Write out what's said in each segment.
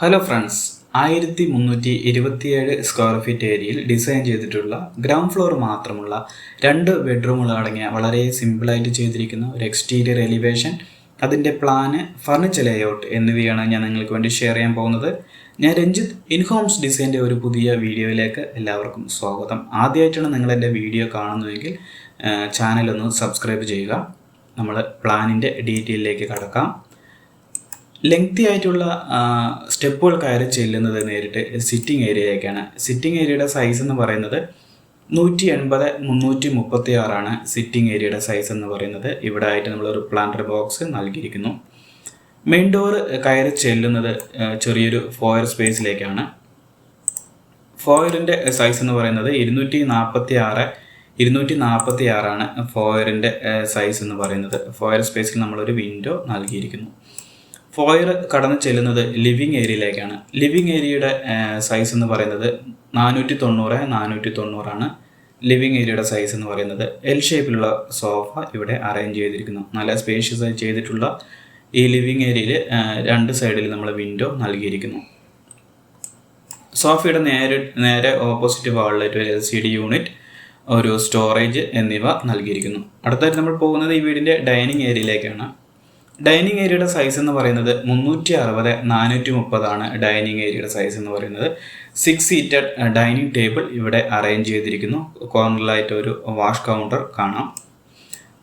Hello friends ആയിരത്തി മുന്നൂറ്റി ഇരുപത്തിയേഴ് സ്ക്വയർ ഫീറ്റ് ഏരിയയിൽ ഡിസൈൻ ചെയ്തിട്ടുള്ള ഗ്രൗണ്ട് ഫ്ലോർ മാത്രമുള്ള രണ്ട് ബെഡ്റൂമുകൾ അടങ്ങിയ വളരെ സിമ്പിളായിട്ട് ചെയ്തിരിക്കുന്ന ഒരു എക്സ്റ്റീരിയർ എലിവേഷൻ അതിന്റെ പ്ലാന് ഫർണിച്ചർ ലേഔട്ട് എന്നിവയാണ് ഞാൻ നിങ്ങൾക്ക് വേണ്ടി ഷെയർ ചെയ്യാൻ പോകുന്നത്. ഞാൻ രഞ്ജിത്ത് ഇൻഹോംസ് ഡിസൈന്റെ ഒരു പുതിയ വീഡിയോയിലേക്ക് എല്ലാവർക്കും സ്വാഗതം. ആദ്യമായിട്ടാണ് നിങ്ങൾ എന്റെ വീഡിയോ കാണുന്നതെങ്കിൽ ചാനലൊന്ന് സബ്സ്ക്രൈബ് ചെയ്യുക. നമ്മൾ പ്ലാനിന്റെ ഡീറ്റെയിലേക്ക് കടക്കാം. ലെങ്തി ആയിട്ടുള്ള സ്റ്റെപ്പുകൾ കയറി ചെല്ലുന്നത് നേരിട്ട് സിറ്റിംഗ് ഏരിയയൊക്കെയാണ്. സിറ്റിംഗ് ഏരിയയുടെ സൈസ് എന്ന് പറയുന്നത് നൂറ്റി എൺപത് മുന്നൂറ്റി മുപ്പത്തി ആറാണ് സിറ്റിംഗ് ഏരിയയുടെ സൈസ് എന്ന് പറയുന്നത്. ഇവിടെ ആയിട്ട് നമ്മളൊരു പ്ലാന്റർ ബോക്സ് നൽകിയിരിക്കുന്നു. മെയിൻ ഡോർ കയറി ചെല്ലുന്നത് ചെറിയൊരു ഫോയർ സ്പേസിലേക്കാണ് ഫോയറിന്റെ സൈസ് എന്ന് പറയുന്നത് ഇരുന്നൂറ്റി നാൽപ്പത്തി ആറ് ഇരുന്നൂറ്റി നാൽപ്പത്തി ആറാണ് ഫോയറിന്റെ സൈസ് എന്ന് പറയുന്നത്. ഫോയർ സ്പേസിൽ നമ്മളൊരു വിൻഡോ നൽകിയിരിക്കുന്നു. ഫോയർ കടന്ന് ചെല്ലുന്നത് ലിവിങ് ഏരിയയിലേക്കാണ് ലിവിങ് ഏരിയയുടെ സൈസ് എന്ന് പറയുന്നത് നാനൂറ്റി തൊണ്ണൂറ് നാനൂറ്റി തൊണ്ണൂറാണ് ലിവിങ് ഏരിയയുടെ സൈസ് എന്ന് പറയുന്നത് എൽ ഷേപ്പിലുള്ള സോഫ ഇവിടെ അറേഞ്ച് ചെയ്തിരിക്കുന്നു. നല്ല സ്പേഷ്യസ് ആയി ചെയ്തിട്ടുള്ള ഈ ലിവിങ് ഏരിയയിൽ രണ്ട് സൈഡിൽ നമ്മൾ വിൻഡോ നൽകിയിരിക്കുന്നു. സോഫയുടെ നേരെ നേരെ ഓപ്പോസിറ്റ് വാളിലായിട്ട് ഒരു എൽ സി ഡി യൂണിറ്റ് ഒരു സ്റ്റോറേജ് എന്നിവ നൽകിയിരിക്കുന്നു. അടുത്തായിട്ട് നമ്മൾ പോകുന്നത് ഈ വീടിന്റെ ഡൈനിങ് ഏരിയയിലേക്കാണ് ഡൈനിങ് ഏരിയയുടെ സൈസ് എന്ന് പറയുന്നത് മുന്നൂറ്റി അറുപത് നാനൂറ്റി മുപ്പതാണ് ഡൈനിങ് ഏരിയയുടെ സൈസ് എന്ന് പറയുന്നത്. സിക്സ് സീറ്റഡ് ഡൈനിങ് ടേബിൾ ഇവിടെ അറേഞ്ച് ചെയ്തിരിക്കുന്നു. കോർണറിലായിട്ട് ഒരു വാഷ് കൗണ്ടർ കാണാം.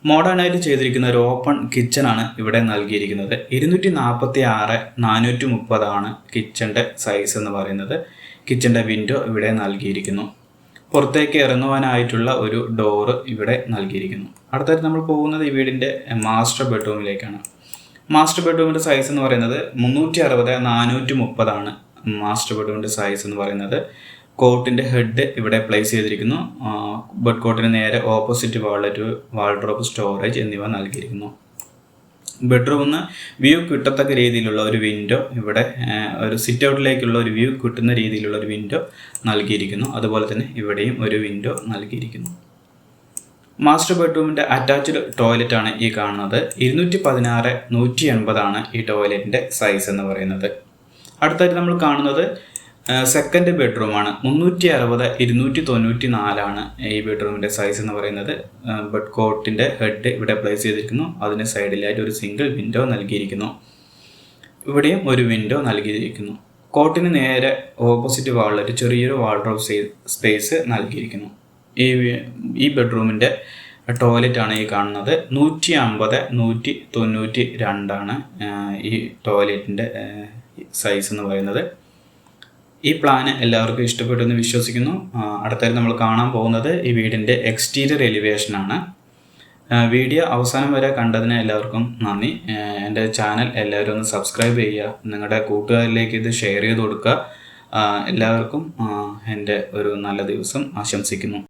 മോഡേൺ ആയിട്ട് ചെയ്തിരിക്കുന്ന ഒരു ഓപ്പൺ കിച്ചൺ ആണ് ഇവിടെ നൽകിയിരിക്കുന്നത്. ഇരുന്നൂറ്റി നാൽപ്പത്തി ആറ് നാനൂറ്റി മുപ്പതാണ് കിച്ചന്റെ സൈസ് എന്ന് പറയുന്നത്. കിച്ചന്റെ വിൻഡോ ഇവിടെ നൽകിയിരിക്കുന്നു. പുറത്തേക്ക് ഇറങ്ങുവാനായിട്ടുള്ള ഒരു ഡോറ് ഇവിടെ നൽകിയിരിക്കുന്നു. അടുത്തായിട്ട് നമ്മൾ പോകുന്നത് ഈ വീടിന്റെ മാസ്റ്റർ ബെഡ്റൂമിലേക്കാണ് മാസ്റ്റർ ബെഡ്റൂമിന്റെ സൈസ് എന്ന് പറയുന്നത് മുന്നൂറ്റി അറുപത് നാനൂറ്റി മുപ്പതാണ് മാസ്റ്റർ ബെഡ്റൂമിന്റെ സൈസ് എന്ന് പറയുന്നത്. കോട്ടിന്റെ ഹെഡ് ഇവിടെ പ്ലേസ് ചെയ്തിരിക്കുന്നു. ബെഡ് കോട്ടിന് നേരെ ഓപ്പോസിറ്റ് വാളറ്റ് വാൾഡ്രോപ്പ് സ്റ്റോറേജ് എന്നിവ നൽകിയിരിക്കുന്നു. ബെഡ്റൂമിൽ നിന്ന് വ്യൂ കിട്ടത്തക്ക രീതിയിലുള്ള ഒരു വിൻഡോ ഇവിടെ ഒരു സിറ്റ് ഔട്ടിലേക്കുള്ള ഒരു വ്യൂ കിട്ടുന്ന രീതിയിലുള്ള ഒരു വിൻഡോ നൽകിയിരിക്കുന്നു. അതുപോലെ തന്നെ ഇവിടെയും ഒരു വിൻഡോ നൽകിയിരിക്കുന്നു. മാസ്റ്റർ ബെഡ്റൂമിന്റെ അറ്റാച്ച്ഡ് ടോയ്ലറ്റ് ആണ് ഈ കാണുന്നത്. ഇരുന്നൂറ്റി പതിനാറ് നൂറ്റി എൺപതാണ് ഈ ടോയ്ലറ്റിന്റെ സൈസ് എന്ന് പറയുന്നത്. അടുത്തായിട്ട് നമ്മൾ കാണുന്നത് സെക്കൻഡ് ബെഡ്റൂമാണ് മുന്നൂറ്റി അറുപത് ഇരുന്നൂറ്റി തൊണ്ണൂറ്റി നാലാണ് ഈ ബെഡ്റൂമിന്റെ സൈസ് എന്ന് പറയുന്നത്. ബെഡ് കോട്ടിന്റെ ഹെഡ് ഇവിടെ പ്ലേസ് ചെയ്തിരിക്കുന്നു. അതിന് സൈഡിലായിട്ട് ഒരു സിംഗിൾ വിൻഡോ നൽകിയിരിക്കുന്നു. ഇവിടെയും ഒരു വിൻഡോ നൽകിയിരിക്കുന്നു. കോട്ടിന് നേരെ ഓപ്പോസിറ്റ് വാളിൽ ഒരു ചെറിയൊരു വാൾഡ്രോപ്പ് സ്പേസ് നൽകിയിരിക്കുന്നു. ഈ ഈ ബെഡ്റൂമിന്റെ ടോയ്ലറ്റ് ആണ് ഈ കാണുന്നത്. നൂറ്റി അമ്പത് നൂറ്റി തൊണ്ണൂറ്റി രണ്ടാണ് ഈ ടോയ്ലറ്റിന്റെ സൈസ് എന്ന് പറയുന്നത്. ഈ പ്ലാന് എല്ലാവർക്കും ഇഷ്ടപ്പെട്ടു എന്ന് വിശ്വസിക്കുന്നു. അടുത്തായി നമ്മൾ കാണാൻ പോകുന്നത് ഈ വീടിന്റെ എക്സ്റ്റീരിയർ എലിവേഷനാണ്. വീഡിയോ അവസാനം വരെ കണ്ടതിന് എല്ലാവർക്കും നന്ദി. എന്റെ ചാനൽ എല്ലാവരും ഒന്ന് സബ്സ്ക്രൈബ് ചെയ്യുക നിങ്ങളുടെ കൂട്ടുകാരിലേക്ക് ഇത് ഷെയർ ചെയ്ത് കൊടുക്കുക. എല്ലാവർക്കും എന്റെ ഒരു നല്ല ദിവസം ആശംസിക്കുന്നു.